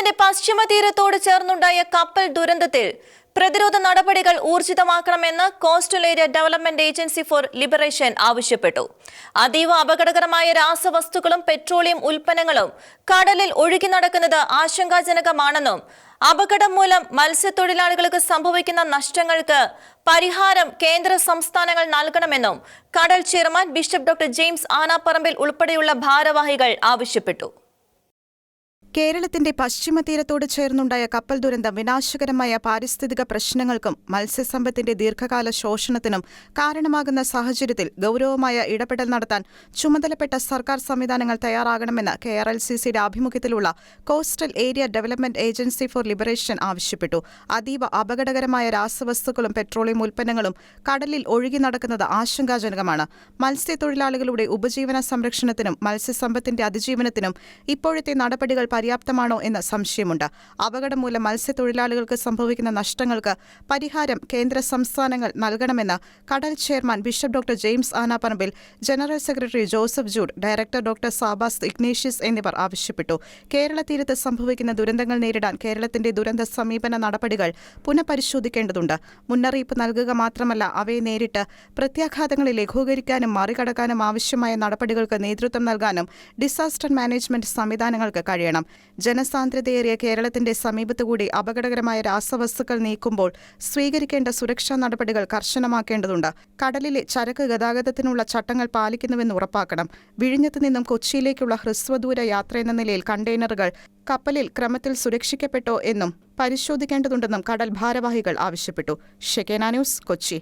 കേരളത്തിന്റെ പശ്ചിമ തീരത്തോട് ചേർന്നുണ്ടായ കപ്പൽ ദുരന്തത്തിൽ പ്രതിരോധ നടപടികൾ ഊർജിതമാക്കണമെന്ന് coastal area development agency for liberation ആവശ്യപ്പെട്ടു. അതീവ അപകടകരമായ രാസവസ്തുക്കളും പെട്രോളിയം ഉൽപ്പന്നങ്ങളും കടലിൽ ഒഴുകി നടക്കുന്നത് ആശങ്കാജനകമാണെന്നും അപകടം മൂലം മത്സ്യത്തൊഴിലാളികൾക്ക് സംഭവിക്കുന്ന നഷ്ടങ്ങൾക്ക് പരിഹാരം കേന്ദ്ര സംസ്ഥാനങ്ങൾ നൽകണമെന്നും കടൽ chairman bishop doctor James Anaparambil ഉൾപ്പെടെയുള്ള ഭാരവാഹികൾ ആവശ്യപ്പെട്ടു. കേരളത്തിന്റെ പശ്ചിമ തീരത്തോട് ചേർന്നുണ്ടായ കപ്പൽ ദുരന്തം വിനാശകരമായ പാരിസ്ഥിതിക പ്രശ്നങ്ങൾക്കും മത്സ്യസമ്പത്തിന്റെ ദീർഘകാല ശോഷണത്തിനും കാരണമാകുന്ന സാഹചര്യത്തിൽ ഗൌരവമായ ഇടപെടൽ നടത്താൻ ചുമതലപ്പെട്ട സർക്കാർ സംവിധാനങ്ങൾ തയ്യാറാകണമെന്ന് കെ ആർ എൽ സി സിയുടെ ആഭിമുഖ്യത്തിലുള്ള coastal area development agency for liberation ആവശ്യപ്പെട്ടു. അതീവ അപകടകരമായ രാസവസ്തുക്കളും പെട്രോളിയം ഉൽപ്പന്നങ്ങളും കടലിൽ ഒഴുകി നടക്കുന്നത് ആശങ്കാജനകമാണ്. മത്സ്യത്തൊഴിലാളികളുടെ ഉപജീവന സംരക്ഷണത്തിനും മത്സ്യസമ്പത്തിന്റെ അതിജീവനത്തിനും ഇപ്പോഴത്തെ നടപടികൾ പര്യാപ്തമാണോ എന്ന് സംശയമുണ്ട്. അപകടം മൂലം മത്സ്യത്തൊഴിലാളികൾക്ക് സംഭവിക്കുന്ന നഷ്ടങ്ങൾക്ക് പരിഹാരം കേന്ദ്ര സംസ്ഥാനങ്ങൾ നൽകണമെന്ന് കടൽ chairman bishop doctor James Anaparambil general secretary Joseph Jude director doctor Sabas Ignatius എന്നിവർ ആവശ്യപ്പെട്ടു. കേരള തീരത്ത് സംഭവിക്കുന്ന ദുരന്തങ്ങൾ നേരിടാൻ കേരളത്തിന്റെ ദുരന്ത സമീപന നടപടികൾ പുനഃപരിശോധിക്കേണ്ടതുണ്ട്. മുന്നറിയിപ്പ് നൽകുക മാത്രമല്ല അവയെ നേരിട്ട് പ്രത്യാഘാതങ്ങളെ ലഘൂകരിക്കാനും മറികടക്കാനും ആവശ്യമായ നടപടികൾക്ക് നേതൃത്വം നൽകാനും ഡിസാസ്റ്റർ മാനേജ്മെന്റ് സംവിധാനങ്ങൾക്ക് കഴിയണം. ജനസാന്ദ്രതയേറിയ കേരളത്തിന്റെ സമീപത്തുകൂടി അപകടകരമായ രാസവസ്തുക്കൾ നീക്കുമ്പോൾ സ്വീകരിക്കേണ്ട സുരക്ഷാ നടപടികൾ കർശനമാക്കേണ്ടതുണ്ട്. കടലിലെ ചരക്ക് ഗതാഗതത്തിനുള്ള ചട്ടങ്ങൾ പാലിക്കുന്നുവെന്ന് ഉറപ്പാക്കണം. വിഴിഞ്ഞത്തു നിന്നും കൊച്ചിയിലേക്കുള്ള ഹ്രസ്വദൂര യാത്ര എന്ന നിലയിൽ കണ്ടെയ്നറുകൾ കപ്പലിൽ ക്രമത്തിൽ സുരക്ഷിക്കപ്പെട്ടോ എന്നും പരിശോധിക്കേണ്ടതുണ്ടെന്നും കടൽ ഭാരവാഹികൾ ആവശ്യപ്പെട്ടു. ഷെക്കേന ന്യൂസ് കൊച്ചി.